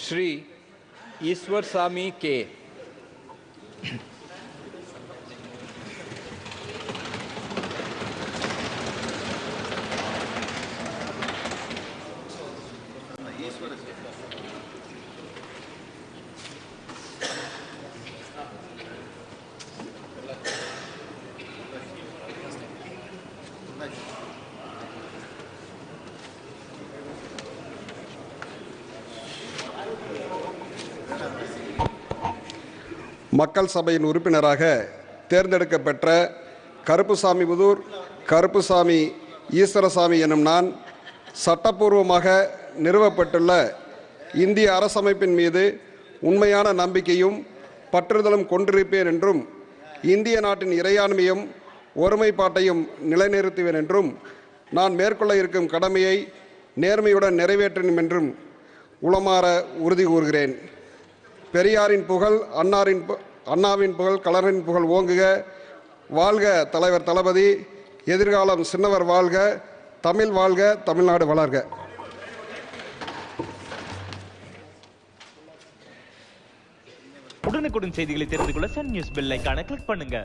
श्री ईश्वर स्वामी के। மக்கள் சபையின் உறுப்பினராக தேர்ந்தெடுக்கப்பெற்ற கருப்புசாமி புதூர் கருப்புசாமி ஈஸ்வரசாமி எனும் நான் சட்டப்பூர்வமாக நிறுவப்பட்டுள்ள இந்திய அரசமைப்பின் மீது உண்மையான நம்பிக்கையும் பற்றுதலும் கொண்டிருப்பேன் என்றும் இந்திய நாட்டின் இறையாண்மையும் ஒருமைப்பாட்டையும் நிலைநிறுத்துவேன் என்றும் நான் மேற்கொள்ள இருக்கும் கடமையை நேர்மையுடன் நிறைவேற்றும் என்றும் உளமாற உறுதி கூறுகிறேன். பெரியாரின் புகழ் அன்னாரின் பு- அண்ணாவின் புகழ் கலரின் புகழ் ஓங்குக. வாழ்க தலைவர் தளபதி. எதிர்காலம் சின்னவர் வாழ்க. தமிழ் வாழ்க தமிழ்நாடு வளர்க. உடனுக்குடன் செய்திகளை தெரிந்து கொள்ள சன் நியூஸ் பெல் ஐக்கான கிளிக் பண்ணுங்க.